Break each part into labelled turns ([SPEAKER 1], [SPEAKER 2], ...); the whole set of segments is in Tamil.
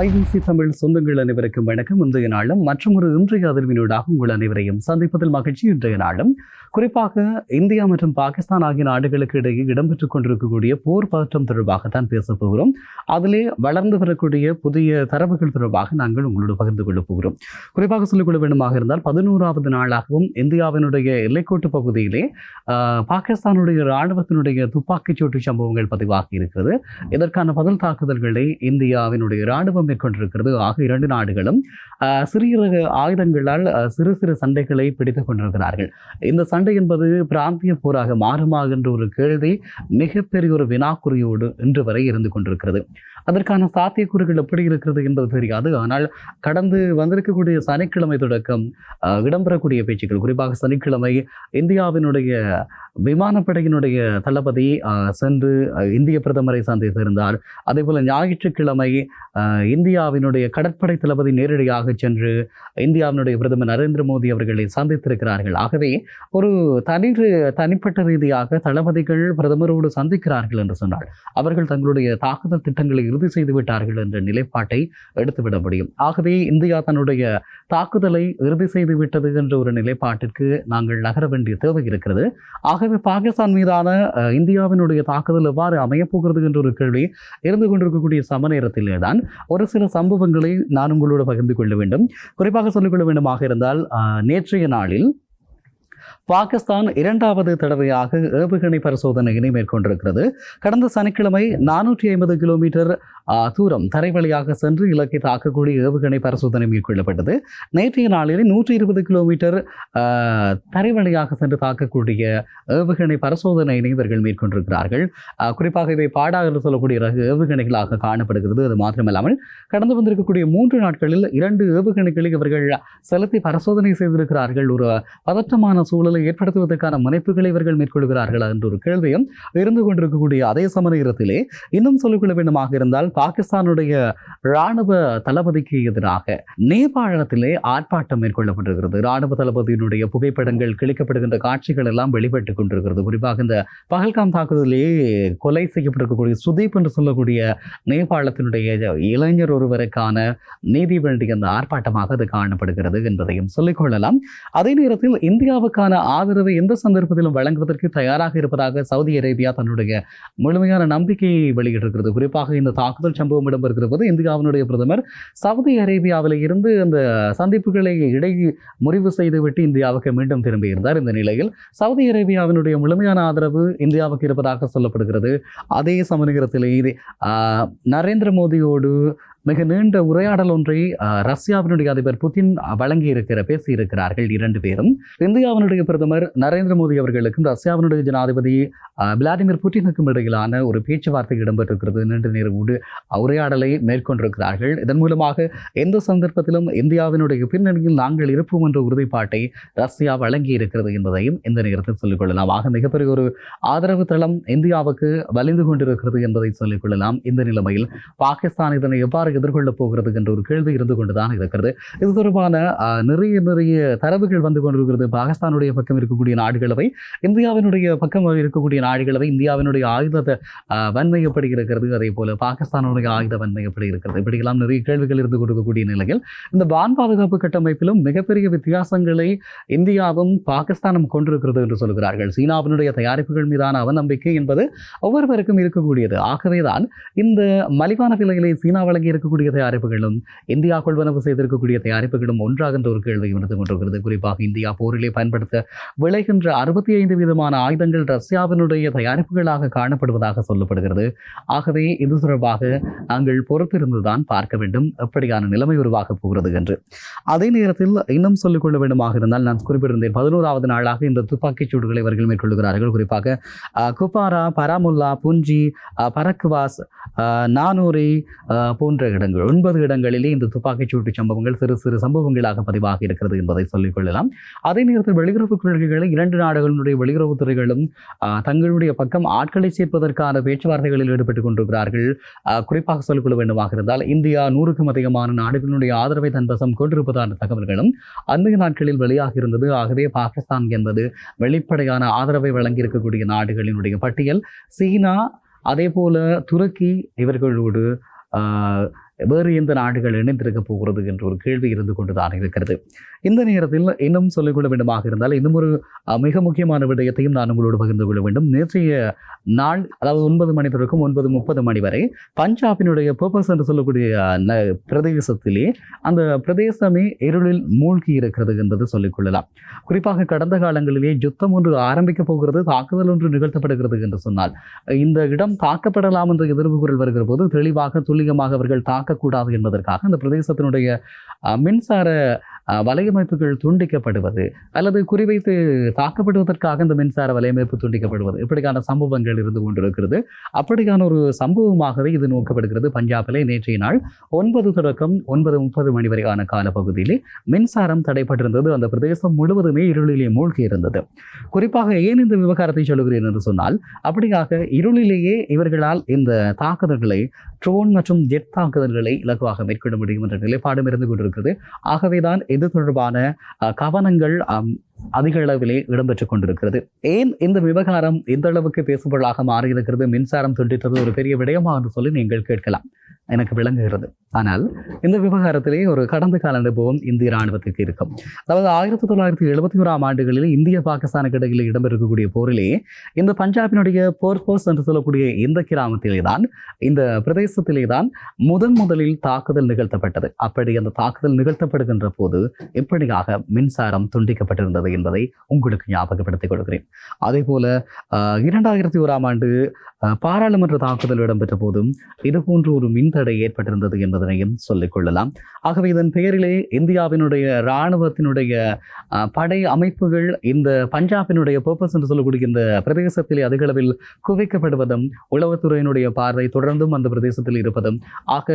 [SPEAKER 1] ஐபிசி தமிழ் சொந்தங்கள் அனைவருக்கும் வணக்கம் இன்றைய நாளும் மற்றும் ஒரு இன்றைய அதிர்வினோடாக உங்கள் அனைவரையும் சந்திப்பதில் மகிழ்ச்சி இன்றைய நாளும் குறிப்பாக இந்தியா மற்றும் பாகிஸ்தான் ஆகிய நாடுகளுக்கு இடையே இடம்பெற்றுக் கொண்டிருக்கக்கூடிய போர் பதற்றம் தொடர்பாகத்தான் தான் பேசப் போகிறோம் அதிலே வளர்ந்து வரக்கூடிய புதிய தரவுகள் தொடர்பாக நாங்கள் உங்களோடு பகிர்ந்து கொள்ளப் போகிறோம் குறிப்பாக சொல்லிக்கொள்ள வேண்டுமாக இருந்தால் பதினோராவது நாளாகவும் இந்தியாவினுடைய எல்லைக்கோட்டு பகுதியிலே பாகிஸ்தானுடைய இராணுவத்தினுடைய துப்பாக்கிச் சூட்டு சம்பவங்கள் பதிவாகி இருக்கிறது இதற்கான பதில் தாக்குதல்களை இந்தியாவினுடைய இராணுவம் மேற்கொண்டிருக்கிறது ஆக இரண்டு நாடுகளும் சிறிய ஆயுதங்களால் சிறு சிறு சண்டைகளை பிடித்துக் கொண்டிருக்கிறார்கள் இந்த சண்டை என்பது பிராந்திய போராக மாறுமா என்ற ஒரு கேள்வி மிகப்பெரிய ஒரு வினாக்குறியோடு இன்று வரை இருந்து கொண்டிருக்கிறது அதற்கான சாத்தியக்கூறுகள் எப்படி இருக்கிறது என்பது தெரியாது ஆனால் கடந்து வந்திருக்கக்கூடிய சனிக்கிழமை தொடக்கம் இடம்பெறக்கூடிய பேச்சுக்கள் குறிப்பாக சனிக்கிழமை இந்தியாவினுடைய விமானப்படையினுடைய தளபதி சென்று இந்திய பிரதமரை சந்தித்திருந்தார் அதேபோல் ஞாயிற்றுக்கிழமை இந்தியாவினுடைய கடற்படை தளபதி நேரடியாக சென்று இந்தியாவினுடைய பிரதமர் நரேந்திர மோடி அவர்களை சந்தித்திருக்கிறார்கள் ஆகவே ஒரு தனி தனிப்பட்ட ரீதியாக தளபதிகள் பிரதமரோடு சந்திக்கிறார்கள் என்று சொன்னால் அவர்கள் தங்களுடைய தாக்குதல் திட்டங்களை இறுதி செய்து விட்டார்கள் என்ற நிலைப்பாட்டை எடுத்துவிட முடியும் ஆகவே இந்தியா தன்னுடைய தாக்குதலை இறுதி செய்து விட்டது என்ற ஒரு நிலைப்பாட்டிற்கு நாங்கள் நகர வேண்டிய தேவை இருக்கிறது ஆகவே பாகிஸ்தான் மீதான இந்தியாவினுடைய தாக்குதல் எவ்வாறு அமையப்போகிறது என்ற ஒரு கேள்வி இருந்து கொண்டிருக்கக்கூடிய சமநேரத்திலே தான் ஒரு சில சம்பவங்களை நான் உங்களோடு பகிர்ந்து கொள்ள வேண்டும் குறிப்பாக சொல்லிக்கொள்ள வேண்டுமாக இருந்தால் நேற்றைய நாளில் பாகிஸ்தான் இரண்டாவது தடவையாக ஏவுகணை பரிசோதனையினை மேற்கொண்டிருக்கிறது கடந்த சனிக்கிழமை நானூற்றி ஐம்பது கிலோமீட்டர் தூரம் தரைவழியாக சென்று இலக்கை தாக்கக்கூடிய ஏவுகணை பரிசோதனை மேற்கொள்ளப்பட்டது நேற்றைய நாளில் நூற்றி இருபது கிலோமீட்டர் தரைவழியாக சென்று தாக்கக்கூடிய ஏவுகணை பரிசோதனையினை இவர்கள் மேற்கொண்டிருக்கிறார்கள் குறிப்பாக இவை பாடாக சொல்லக்கூடிய ரக ஏவுகணைகளாக காணப்படுகிறது அது மாத்திரமல்லாமல் கடந்து வந்திருக்கக்கூடிய மூன்று நாட்களில் இரண்டு ஏவுகணைகளை இவர்கள் செலுத்தி பரிசோதனை செய்திருக்கிறார்கள் ஒரு பதற்றமான சூழலில் சூழலை ஏற்படுத்துவதற்கான முனைப்புகளை இவர்கள் மேற்கொள்கிறார்களா என்ற ஒரு கேள்வியும் இருந்து கொண்டிருக்கக்கூடிய அதே சம நேரத்திலே இன்னும் சொல்லிக்கொள்ள வேண்டுமாக இருந்தால் பாகிஸ்தானுடைய இராணுவ தளபதிக்கு எதிராக நேபாளத்திலே ஆர்ப்பாட்டம் மேற்கொள்ளப்பட்டிருக்கிறது இராணுவ தளபதியினுடைய புகைப்படங்கள் கிழிக்கப்படுகின்ற காட்சிகள் எல்லாம் வெளிப்பட்டுக் கொண்டிருக்கிறது குறிப்பாக இந்த பகல்காம் தாக்குதலே கொலை செய்யப்பட்டிருக்கக்கூடிய சுதீப் என்று சொல்லக்கூடிய நேபாளத்தினுடைய இளைஞர் ஒருவருக்கான நீதி வேண்டிய அந்த ஆர்ப்பாட்டமாக அது காணப்படுகிறது என்பதையும் சொல்லிக்கொள்ளலாம் அதே நேரத்தில் இந்தியாவுக்கான ஆதரவை எந்த சந்தர்ப்பத்திலும் வழங்குவதற்கு தயாராக இருப்பதாக சவுதி அரேபியா தன்னுடைய முழுமையான நம்பிக்கையை வெளியிட்டிருக்கிறது குறிப்பாக இந்த தாக்குதல் சம்பவம் இடம்பெறுகிற போது இந்தியாவினுடைய பிரதமர் சவுதி அரேபியாவில் இருந்து அந்த சந்திப்புகளை இடை முறிவு செய்துவிட்டு இந்தியாவுக்கு மீண்டும் திரும்பியிருந்தார் இந்த நிலையில் சவுதி அரேபியாவினுடைய முழுமையான ஆதரவு இந்தியாவுக்கு இருப்பதாக சொல்லப்படுகிறது அதே சமநேரத்தில் நரேந்திர மோடியோடு மிக நீண்ட உரையாடல் ஒன்றை ரஷ்யாவினுடைய அதிபர் புதின் வழங்கி இருக்கிற பேசி இருக்கிறார்கள் இரண்டு பேரும் இந்தியாவினுடைய பிரதமர் நரேந்திர மோடி அவர்களுக்கும் ரஷ்யாவினுடைய ஜனாதிபதி விளாடிமிர் புட்டினுக்கும் இடையிலான ஒரு பேச்சுவார்த்தை இடம்பெற்றிருக்கிறது நீண்ட நேர உரையாடலை மேற்கொண்டிருக்கிறார்கள் இதன் மூலமாக எந்த சந்தர்ப்பத்திலும் இந்தியாவினுடைய பின்னணியில் நாங்கள் இருப்போம் என்ற உறுதிப்பாட்டை ரஷ்யா வழங்கி இருக்கிறது என்பதையும் இந்த நேரத்தில் சொல்லிக்கொள்ளலாம் ஆக மிகப்பெரிய ஒரு ஆதரவு தளம் இந்தியாவுக்கு வலிந்து கொண்டிருக்கிறது என்பதை சொல்லிக்கொள்ளலாம் இந்த நிலைமையில் பாகிஸ்தான் இதனை எவ்வாறு எதிர்கொள்ளப் போகிறது என்ற ஒரு கேள்வி இருந்து கொண்டுதான் இருக்கிறது இது தொடர்பான நிறைய நிறைய தரவுகள் வந்து கொண்டிருக்கிறது பாகிஸ்தானுடைய பக்கம் இருக்கக்கூடிய நாடுகளவை இந்தியாவினுடைய பக்கம் இருக்கக்கூடிய நாடுகளவை இந்தியாவினுடைய ஆயுதத்தை வன்மை எப்படி இருக்கிறது அதே போல பாகிஸ்தானுடைய ஆயுத வன்மை எப்படி இருக்கிறது இப்படியெல்லாம் நிறைய கேள்விகள் இருந்து கொடுக்கக்கூடிய நிலையில் இந்த வான் பாதுகாப்பு கட்டமைப்பிலும் மிகப்பெரிய வித்தியாசங்களை இந்தியாவும் பாகிஸ்தானும் கொண்டிருக்கிறது என்று சொல்கிறார்கள் சீனாவினுடைய தயாரிப்புகள் மீதான அவநம்பிக்கை என்பது ஒவ்வொருவருக்கும் இருக்கக்கூடியது ஆகவேதான் இந்த மலிவான விலையிலே சீனா வழங்கியிருக்க செய்திருக்கக்கூடிய தயாரிப்புகளும் இந்தியா கொள்வனவு செய்திருக்கக்கூடிய தயாரிப்புகளும் ஒன்றாக இந்த ஒரு கேள்வியை இருந்து கொண்டிருக்கிறது குறிப்பாக இந்தியா போரிலே பயன்படுத்த விளைகின்ற அறுபத்தி ஐந்து விதமான ஆயுதங்கள் ரஷ்யாவினுடைய தயாரிப்புகளாக காணப்படுவதாக சொல்லப்படுகிறது ஆகவே இது தொடர்பாக நாங்கள் பொறுத்திருந்துதான் பார்க்க வேண்டும் எப்படியான நிலைமை உருவாகப் போகிறது என்று அதே நேரத்தில் இன்னும் சொல்லிக்கொள்ள வேண்டுமாக இருந்தால் நான் குறிப்பிட்டிருந்தேன் பதினோராவது நாளாக இந்த துப்பாக்கிச் சூடுகளை இவர்கள் மேற்கொள்கிறார்கள் குறிப்பாக குப்பாரா பராமுல்லா புஞ்சி பரக்வாஸ் நானூரி போன்ற ஏழரை இடங்கள் ஒன்பது இடங்களிலே இந்த துப்பாக்கிச்சூட்டு சம்பவங்கள் சிறு சிறு சம்பவங்களாக பதிவாகி இருக்கிறது என்பதை சொல்லிக் கொள்ளலாம் அதே நேரத்தில் வெளியுறவு கொள்கைகளை இரண்டு நாடுகளினுடைய வெளியுறவுத்துறைகளும் தங்களுடைய பக்கம் ஆட்களை சேர்ப்பதற்கான பேச்சுவார்த்தைகளில் ஈடுபட்டுக் கொண்டிருக்கிறார்கள் குறிப்பாக சொல்லிக்கொள்ள வேண்டுமாக இருந்தால் இந்தியா நூறுக்கும் அதிகமான நாடுகளுடைய ஆதரவை தன்வசம் கொண்டிருப்பதான தகவல்களும் அந்நிய நாட்களில் வெளியாக இருந்தது ஆகவே பாகிஸ்தான் என்பது வெளிப்படையான ஆதரவை வழங்கியிருக்கக்கூடிய நாடுகளினுடைய பட்டியல் சீனா அதே போல துருக்கி இவர்களோடு uh, வேறு எந்த நாடுகள் இணைந்திருக்க போகிறது என்ற ஒரு கேள்வி இருந்து கொண்டுதான் இருக்கிறது இந்த நேரத்தில் இன்னும் சொல்லிக்கொள்ள வேண்டுமாக இருந்தால் இன்னும் ஒரு மிக முக்கியமான விடயத்தையும் நான் உங்களோடு பகிர்ந்து கொள்ள வேண்டும் நேற்றைய நாள் அதாவது ஒன்பது மணி தொடக்கம் ஒன்பது முப்பது மணி வரை பஞ்சாபினுடைய பர்பஸ் என்று சொல்லக்கூடிய பிரதேசத்திலே அந்த பிரதேசமே இருளில் மூழ்கி இருக்கிறது என்பது சொல்லிக்கொள்ளலாம் குறிப்பாக கடந்த காலங்களிலே யுத்தம் ஒன்று ஆரம்பிக்கப் போகிறது தாக்குதல் ஒன்று நிகழ்த்தப்படுகிறது என்று சொன்னால் இந்த இடம் தாக்கப்படலாம் என்ற எதிர்வு குரல் வருகிற போது தெளிவாக துல்லியமாக அவர்கள் தாக்க தாக்கக்கூடாது என்பதற்காக அந்த பிரதேசத்தினுடைய மின்சார வலையமைப்புகள் துண்டிக்கப்படுவது அல்லது குறிவைத்து தாக்கப்படுவதற்காக இந்த மின்சார வலையமைப்பு துண்டிக்கப்படுவது இப்படிக்கான சம்பவங்கள் இருந்து கொண்டிருக்கிறது அப்படிக்கான ஒரு சம்பவமாகவே இது நோக்கப்படுகிறது பஞ்சாபிலே நேற்றைய நாள் ஒன்பது தொடக்கம் ஒன்பது முப்பது மணி வரையான காலப்பகுதியிலே மின்சாரம் தடைப்பட்டிருந்தது அந்த பிரதேசம் முழுவதுமே இருளிலே மூழ்கி இருந்தது குறிப்பாக ஏன் இந்த விவகாரத்தை சொல்கிறேன் என்று சொன்னால் அப்படியாக இருளிலேயே இவர்களால் இந்த தாக்குதல்களை ட்ரோன் மற்றும் ஜெட் தாக்குதல்களை இலகுவாக மேற்கொள்ள முடியும் என்ற நிலைப்பாடும் இருந்து கொண்டிருக்கிறது ஆகவேதான் இது தொடர்பான கவனங்கள் அதிக அளவிலே இடம்பெற்றுக் கொண்டிருக்கிறது ஏன் இந்த விவகாரம் இந்த அளவுக்கு பேசுபொருளாக மாறியிருக்கிறது மின்சாரம் துண்டித்தது ஒரு பெரிய விடயமா என்று சொல்லி நீங்கள் கேட்கலாம் எனக்கு விளங்குகிறது ஆனால் இந்த விவகாரத்திலே ஒரு கடந்த கால அனுபவம் இந்திய ராணுவத்துக்கு இருக்கும் அதாவது ஆயிரத்தி தொள்ளாயிரத்தி எழுபத்தி ஓராம் ஆண்டுகளில் இந்திய பாகிஸ்தானுக்கு இடையில் இடம்பெறக்கூடிய போரிலே இந்த பஞ்சாபினுடைய போர்ஸ் என்று சொல்லக்கூடிய இந்த கிராமத்திலே தான் இந்த பிரதேசத்திலே தான் முதன் முதலில் தாக்குதல் நிகழ்த்தப்பட்டது அப்படி அந்த தாக்குதல் நிகழ்த்தப்படுகின்ற போது எப்படியாக மின்சாரம் துண்டிக்கப்பட்டிருந்தது என்பதை உங்களுக்கு ஞாபகப்படுத்திக் கொள்கிறேன் அதே போல இரண்டாயிரத்தி ஓராம் ஆண்டு பாராளுமன்ற தாக்குதல் இடம்பெற்ற போதும் இதுபோன்று ஒரு மின்தடை ஏற்பட்டிருந்தது என்பது என்பதனையும் சொல்லிக்கொள்ளலாம் ஆகவே இதன் பெயரிலே இந்தியாவினுடைய இராணுவத்தினுடைய படை அமைப்புகள் இந்த பஞ்சாபினுடைய பர்பஸ் என்று சொல்லக்கூடிய இந்த பிரதேசத்திலே அதிகளவில் குவிக்கப்படுவதும் உளவுத்துறையினுடைய பார்வை தொடர்ந்தும் அந்த பிரதேசத்தில் இருப்பதும் ஆக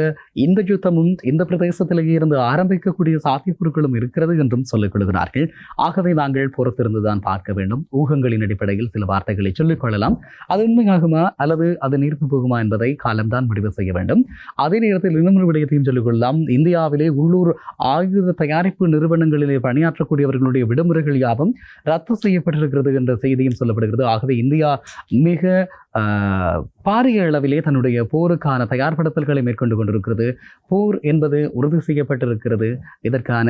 [SPEAKER 1] இந்த யுத்தமும் இந்த பிரதேசத்திலேயே இருந்து ஆரம்பிக்கக்கூடிய சாத்தியக்கூறுகளும் இருக்கிறது என்றும் சொல்லிக்கொள்கிறார்கள் ஆகவே நாங்கள் பொறுத்திருந்துதான் பார்க்க வேண்டும் ஊகங்களின் அடிப்படையில் சில வார்த்தைகளை சொல்லிக்கொள்ளலாம் அது உண்மையாகுமா அல்லது அது நீர்த்து போகுமா என்பதை காலம்தான் முடிவு செய்ய வேண்டும் அதே நேரத்தில் இன்னும் விடயத்தையும் சொல்லிக்கொள்ளலாம் இந்தியாவிலே உள்ளூர் ஆயுத தயாரிப்பு நிறுவனங்களிலே பணியாற்றக்கூடியவர்களுடைய விடுமுறைகள் யாவும் ரத்து செய்யப்பட்டிருக்கிறது என்ற செய்தியும் சொல்லப்படுகிறது ஆகவே இந்தியா மிக பாரிய அளவிலே தன்னுடைய போருக்கான தயார்படுத்தல்களை மேற்கொண்டு கொண்டிருக்கிறது போர் என்பது உறுதி செய்யப்பட்டிருக்கிறது இதற்கான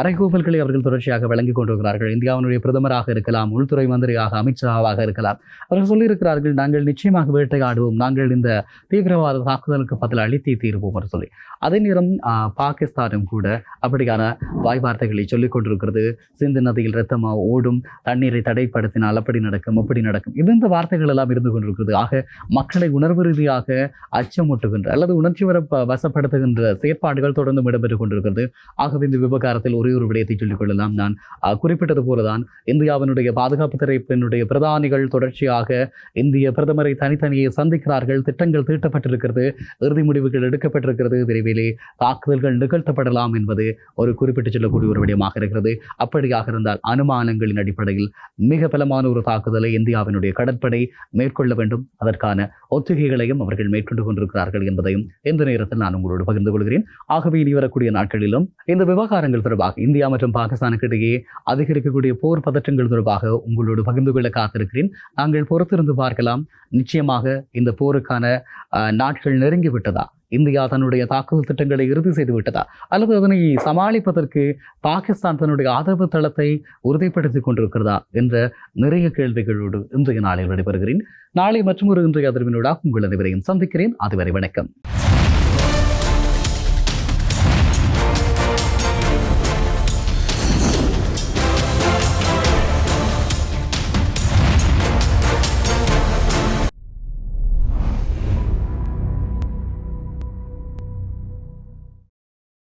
[SPEAKER 1] அறைகூவல்களை அவர்கள் தொடர்ச்சியாக வழங்கிக் கொண்டிருக்கிறார்கள் இந்தியாவினுடைய பிரதமராக இருக்கலாம் உள்துறை மந்திரியாக அமித்ஷாவாக இருக்கலாம் அவர்கள் சொல்லியிருக்கிறார்கள் நாங்கள் நிச்சயமாக வேட்டையாடுவோம் நாங்கள் இந்த தீவிரவாத தாக்குதலுக்கு பதில் அளித்தே தீர்வோம் என்று சொல்லி அதே நேரம் பாகிஸ்தானும் கூட அப்படியான வாய் வார்த்தைகளை சொல்லிக் கொண்டிருக்கிறது சிந்து நதியில் ரத்தமாக ஓடும் தண்ணீரை தடைப்படுத்தினால் அப்படி நடக்கும் அப்படி நடக்கும் இந்த வார்த்தைகள் எல்லாம் இருந்து கொண்டிருக்கிறது ஆக மக்களை உணர்வு ரீதியாக அச்சமூட்டுகின்ற அல்லது உணர்ச்சி வர வசப்படுத்துகின்ற செயற்பாடுகள் தொடர்ந்து இடம்பெற்று கொண்டிருக்கிறது ஆகவே இந்த விவகாரத்தில் ஒரே ஒரு விடயத்தை சொல்லிக் கொள்ளலாம் நான் குறிப்பிட்டது போலதான் இந்தியாவினுடைய பாதுகாப்பு தரப்பினுடைய பிரதானிகள் தொடர்ச்சியாக இந்திய பிரதமரை தனித்தனியே சந்திக்கிறார்கள் திட்டங்கள் தீட்டப்பட்டிருக்கிறது இறுதி முடிவுகள் எடுக்கப்பட்டிருக்கிறது விரைவிலே தாக்குதல்கள் நிகழ்த்தப்படலாம் என்பது ஒரு குறிப்பிட்டு சொல்லக்கூடிய ஒரு விடயமாக இருக்கிறது அப்படியாக இருந்தால் அனுமானங்களின் அடிப்படையில் மிக பலமான ஒரு தாக்குதலை இந்தியாவினுடைய கடற்படை மேற்கொள்ள வேண்டும் அதற்கான ஒத்திகைகளையும் அவர்கள் மேற்கொண்டு கொண்டிருக்கிறார்கள் என்பதையும் இந்த நேரத்தில் நான் உங்களோடு பகிர்ந்து கொள்கிறேன் ஆகவே இனி வரக்கூடிய நாட்களிலும் இந்த விவகாரங்கள் தொடர்பாக இந்தியா மற்றும் பாகிஸ்தானுக்கு இடையே அதிகரிக்கக்கூடிய போர் பதற்றங்கள் தொடர்பாக உங்களோடு பகிர்ந்து கொள்ள காத்திருக்கிறேன் நாங்கள் பொறுத்திருந்து பார்க்கலாம் நிச்சயமாக இந்த போருக்கான நாட்கள் நெருங்கிவிட்டதா இந்தியா தன்னுடைய தாக்குதல் திட்டங்களை இறுதி செய்துவிட்டதா அல்லது அதனை சமாளிப்பதற்கு பாகிஸ்தான் தன்னுடைய ஆதரவு தளத்தை உறுதிப்படுத்திக் கொண்டிருக்கிறதா என்ற நிறைய கேள்விகளோடு இன்றைய நாளில் விடைபெறுகிறேன் நாளை மற்றும் ஒரு இன்றைய அதிர்வினோட உங்கள் அனைவரையும் சந்திக்கிறேன் அதுவரை வணக்கம்